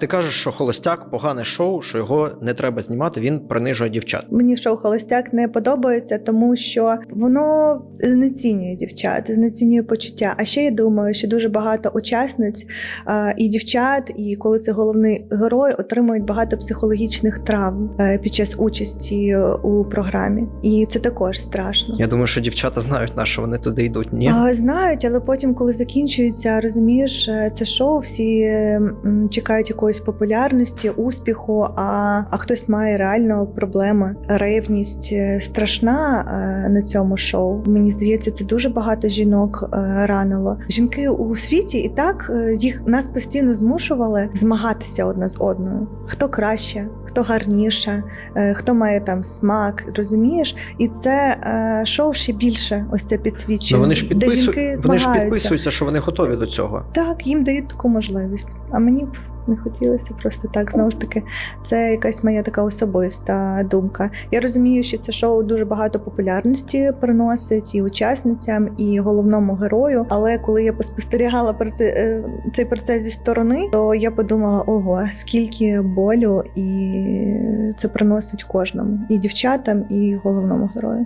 Ти кажеш, що холостяк погане шоу, що його не треба знімати, він принижує дівчат. Мені шоу Холостяк не подобається, тому що воно знецінює дівчат, знецінює почуття. А ще я думаю, що дуже багато учасниць а, і дівчат, і коли це головний герой, отримують багато психологічних травм е, під час участі у програмі. І це також страшно. Я думаю, що дівчата знають на що вони туди йдуть. Ні, А, знають, але потім, коли закінчується, розумієш, е, це шоу, всі чекають якоїсь популярності, успіху. А, а хтось має реально проблеми. Ревність е, страшна е, на цьому шоу. Мені здається, це дуже багато жінок е, ранило. Жінки у світі і так їх нас постійно змушували змагатися одна з одною. Хто краще, хто гарніше, хто має там смак, розумієш? І це шоу ще більше ось це підсвічує. ну вони ж де підписують, жінки вони ж підписуються, що вони готові до цього. Так, їм дають таку можливість. А мені б не хотілося просто так. Знову ж таки, це якась моя така особиста думка. Я розумію, що це шоу дуже багато популярності приносить і учасницям, і головному герою. Але коли я поспостерігала про це, е, цей процес зі сторони, то я подумала: ого, скільки болю і це приносить кожному, і дівчатам, і головному герою.